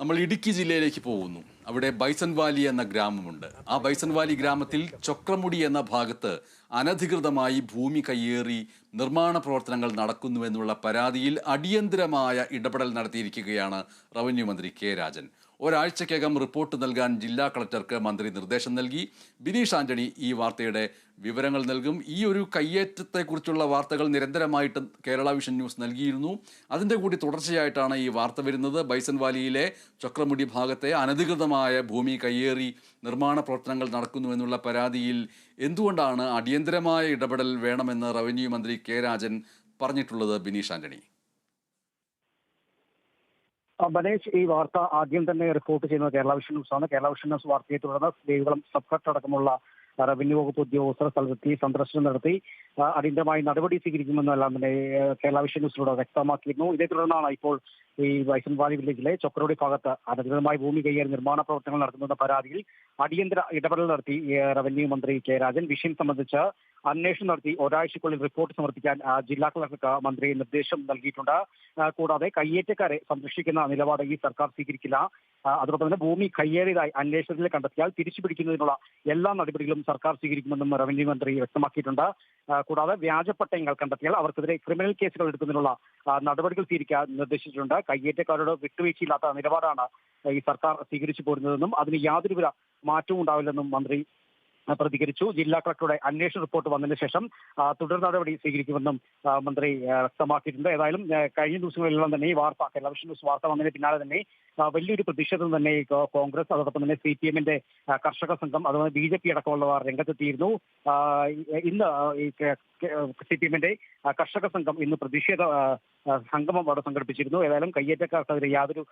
നമ്മൾ ഇടുക്കി ജില്ലയിലേക്ക് പോകുന്നു. അവിടെ ബൈസൺ വാലി എന്ന ഗ്രാമമുണ്ട്. ആ ബൈസൺ വാലി ഗ്രാമത്തിൽ ചൊക്രമുടി എന്ന ഭാഗത്ത് അനധികൃതമായി ഭൂമി കയ്യേറി നിർമ്മാണ പ്രവർത്തനങ്ങൾ നടക്കുന്നുവെന്നുള്ള പരാതിയിൽ അടിയന്തരമായ ഇടപെടൽ നടത്തിയിരിക്കുകയാണ് റവന്യൂ മന്ത്രി കെ രാജൻ. ഒരാഴ്ചക്കകം റിപ്പോർട്ട് നൽകാൻ ജില്ലാ കളക്ടർക്ക് മന്ത്രി നിർദ്ദേശം നൽകി. ബിനീഷ് ആന്റണി ഈ വാർത്തയുടെ വിവരങ്ങൾ നൽകും. ഈ ഒരു കയ്യേറ്റത്തെക്കുറിച്ചുള്ള വാർത്തകൾ നിരന്തരമായിട്ട് കേരള വിഷൻ ന്യൂസ് നൽകിയിരുന്നു. അതിന്റെ കൂടി തുടർച്ചയായിട്ടാണ് ഈ വാർത്ത വരുന്നത്. ബൈസൺ വാലിയിലെ ചക്രമുടി ഭാഗത്തെ അനധികൃതമായ ഭൂമി കയ്യേറി നിർമ്മാണ പ്രവർത്തനങ്ങൾ നടക്കുന്നുവെന്നുള്ള പരാതിയിൽ എന്തുകൊണ്ടാണ് അടിയന്തരമായ ഇടപെടൽ വേണമെന്ന് റവന്യൂ മന്ത്രി കെ രാജൻ പറഞ്ഞിട്ടുള്ളത് ബിനീഷ് ആന്റണി? ബനേഷ് ഈ വാർത്ത ആദ്യം തന്നെ റിപ്പോർട്ട് ചെയ്യുന്നത് കേരള വിഷൻ ആണ്. കേരള വിഷൻ ന്യൂസ് വാർത്തയെ തുടർന്ന് ദേവികുളം സബ് കട്ട് അടക്കമുള്ള റവന്യൂ വകുപ്പ് ഉദ്യോഗസ്ഥർ സ്ഥലത്തെത്തി സന്ദർശനം നടത്തി. അടിയന്തരമായി നടപടി സ്വീകരിക്കുമെന്നെല്ലാം തന്നെ കേരള വിഷൻ ന്യൂസിലൂടെ വ്യക്തമാക്കിയിരുന്നു. ഇതേ തുടർന്നാണ് ഇപ്പോൾ ഈ വൈസൻവാലി വില്ലേജിലെ ചൊക്രോടി ഭാഗത്ത് അനധികൃതമായി ഭൂമി കയ്യേറി നിർമ്മാണ പ്രവർത്തനങ്ങൾ നടത്തുന്ന പരാതിയിൽ അടിയന്തര ഇടപെടൽ നടത്തി റവന്യൂ മന്ത്രി കെ രാജൻ. വിഷയം സംബന്ധിച്ച് അന്വേഷണം നടത്തി ഒരാഴ്ചക്കുള്ളിൽ റിപ്പോർട്ട് സമർപ്പിക്കാൻ ജില്ലാ കളക്ടർക്ക് മന്ത്രി നിർദ്ദേശം നൽകിയിട്ടുണ്ട്. കൂടാതെ കയ്യേറ്റക്കാരെ സംരക്ഷിക്കുന്ന നിലപാട് ഈ സർക്കാർ സ്വീകരിക്കില്ല. അതോടൊപ്പം തന്നെ ഭൂമി കയ്യേറിയതായി അന്വേഷണത്തിൽ കണ്ടെത്തിയാൽ തിരിച്ചു പിടിക്കുന്നതിനുള്ള എല്ലാ നടപടികളും സർക്കാർ സ്വീകരിക്കുമെന്നും റവന്യൂ മന്ത്രി വ്യക്തമാക്കിയിട്ടുണ്ട്. കൂടാതെ വ്യാജപ്പട്ടയങ്ങൾ കണ്ടെത്തിയാൽ അവർക്കെതിരെ ക്രിമിനൽ കേസുകൾ എടുക്കുന്നതിനുള്ള നടപടികൾ സ്വീകരിക്കാൻ നിർദ്ദേശിച്ചിട്ടുണ്ട്. കയ്യേറ്റക്കാരോട് വിട്ടുവീഴ്ചയില്ലാത്ത നിലപാടാണ് ഈ സർക്കാർ സ്വീകരിച്ചു പോരുന്നതെന്നും അതിന് യാതൊരുവിധ മാറ്റവും ഉണ്ടാവില്ലെന്നും മന്ത്രി പ്രതികരിച്ചു. ജില്ലാ കളക്ടറുടെ അന്വേഷണ റിപ്പോർട്ട് വന്നതിന് ശേഷം തുടർ നടപടി സ്വീകരിക്കുമെന്നും മന്ത്രി വ്യക്തമാക്കിയിട്ടുണ്ട്. ഏതായാലും കഴിഞ്ഞ ദിവസങ്ങളിലെല്ലാം തന്നെ ഈ വാർത്ത കേരള വിഷൻ ന്യൂസ് വാർത്ത വന്നതിന് പിന്നാലെ തന്നെ വലിയൊരു പ്രതിഷേധം തന്നെ കോൺഗ്രസ് അതോടൊപ്പം തന്നെ സി പി എമ്മിന്റെ കർഷക സംഘം അതുപോലെ ബി ജെ പി അടക്കമുള്ളവർ രംഗത്തെത്തിയിരുന്നു. ഇന്ന് സി പി എമ്മിന്റെ കർഷക സംഘം ഇന്ന് പ്രതിഷേധ സംഗമം അവിടെ സംഘടിപ്പിച്ചിരുന്നു. ഏതായാലും കയ്യേറ്റക്കാർക്കെതിരെ യാതൊരു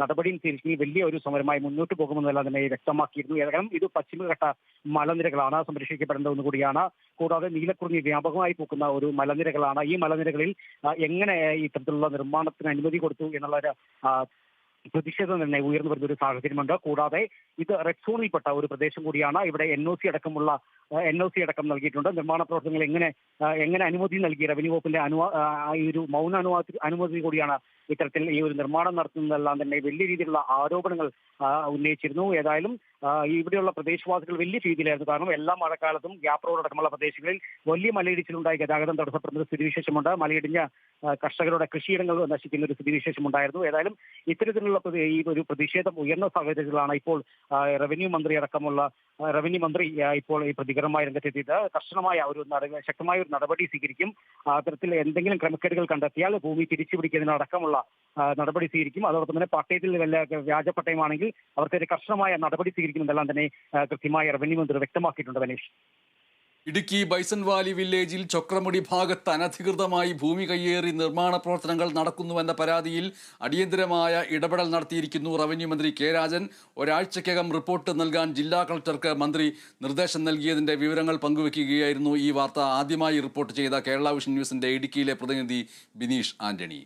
നടപടിയും സ്വീകരിക്കുകയും വലിയ ഒരു സമരമായി മുന്നോട്ട് പോകുമെന്നെല്ലാം തന്നെ വ്യക്തമാക്കിയിരുന്നു. ഏതായാലും ഇത് പശ്ചിമഘട്ട മലനിരകളാണ് സംരക്ഷിക്കപ്പെടേണ്ട കൂടിയാണ്. കൂടാതെ നീലക്കുറിഞ്ഞി വ്യാപകമായി പൂക്കുന്ന ഒരു മലനിരകളാണ്. ഈ മലനിരകളിൽ എങ്ങനെ ഇത്തരത്തിലുള്ള നിർമ്മാണത്തിന് അനുമതി കൊടുത്തു എന്നുള്ള പ്രതിഷേധം തന്നെ ഉയർന്നു വരുന്ന ഒരു സാഹചര്യമുണ്ട്. കൂടാതെ ഇത് റെഡ് സോണിൽപ്പെട്ട ഒരു പ്രദേശം കൂടിയാണ് ഇവിടെ എൻ ഒ സി അടക്കമുള്ള എൻ ഒ സി അടക്കം നൽകിയിട്ടുണ്ട്. നിർമ്മാണ പ്രവർത്തനങ്ങൾ എങ്ങനെ എങ്ങനെ അനുമതി നൽകി റവന്യൂ വകുപ്പിന്റെ അനുവാ ഈ ഒരു മൗന അനുവാദ അനുമതി കൂടിയാണ് ഇത്തരത്തിൽ ഈ ഒരു നിർമ്മാണം നടത്തുന്നതെല്ലാം തന്നെ വലിയ രീതിയിലുള്ള ആരോപണങ്ങൾ ഉന്നയിച്ചിരുന്നു. ഏതായാലും ഇവിടെയുള്ള പ്രദേശവാസികൾ വലിയ രീതിയിലായിരുന്നു കാരണം എല്ലാ മഴക്കാലത്തും ഗ്യാപ് റോഡ് അടക്കമുള്ള പ്രദേശങ്ങളിൽ വലിയ മലയിടിച്ചിലുണ്ടായി. ഗതാഗതം തടസ്സപ്പെടുന്ന സ്ഥിതിവിശേഷമുണ്ട്. മലയിടിഞ്ഞ കർഷകരുടെ കൃഷിയിടങ്ങൾ നശിക്കുന്ന ഒരു സ്ഥിതിവിശേഷം ഉണ്ടായിരുന്നു ഏതായാലും ഇത്തരത്തിലുള്ള ഈ ഒരു പ്രതിഷേധം ഉയർന്ന സാഹചര്യത്തിലാണ് ഇപ്പോൾ റവന്യൂ മന്ത്രി അടക്കമുള്ള റവന്യൂ മന്ത്രി ഇപ്പോൾ ഈ പ്രതികരണമായി രംഗത്തെത്തിയത്. കർശനമായ ഒരു ശക്തമായ ഒരു നടപടി സ്വീകരിക്കും. അത്തരത്തിൽ എന്തെങ്കിലും ക്രമക്കേടുകൾ കണ്ടെത്തിയാൽ ഭൂമി തിരിച്ചുപിടിക്കുന്നതിനടക്കമുള്ള ആ, നടപടി സ്വീകരിക്കും. അതോടൊപ്പം തന്നെ പട്ടയത്തിൽ വല്ല വ്യാജ പട്ടയമാണെങ്കിൽ അവർക്കെതിരെ കർശനമായ നടപടി സ്വീകരിക്കുമെന്നെല്ലാം തന്നെ കൃത്യമായ റവന്യൂ മന്ത്രി വ്യക്തമാക്കിയിട്ടുണ്ട് ബനീഷ് ഇടുക്കി ബൈസൺ വാലി വില്ലേജിൽ ചൊക്രമുടി ഭാഗത്ത് അനധികൃതമായി ഭൂമി കയ്യേറി നിർമ്മാണ പ്രവർത്തനങ്ങൾ നടക്കുന്നുവെന്ന പരാതിയിൽ അടിയന്തരമായ ഇടപെടൽ നടത്തിയിരിക്കുന്നു റവന്യൂ മന്ത്രി കെ രാജൻ. ഒരാഴ്ചക്കകം റിപ്പോർട്ട് നൽകാൻ ജില്ലാ കളക്ടർക്ക് മന്ത്രി നിർദ്ദേശം നൽകിയതിന്റെ വിവരങ്ങൾ പങ്കുവയ്ക്കുകയായിരുന്നു ഈ വാർത്ത. ആദ്യമായി റിപ്പോർട്ട് ചെയ്ത കേരള വിഷൻ ന്യൂസിന്റെ ഇടുക്കിയിലെ പ്രതിനിധി ബിനീഷ് ആന്റണി.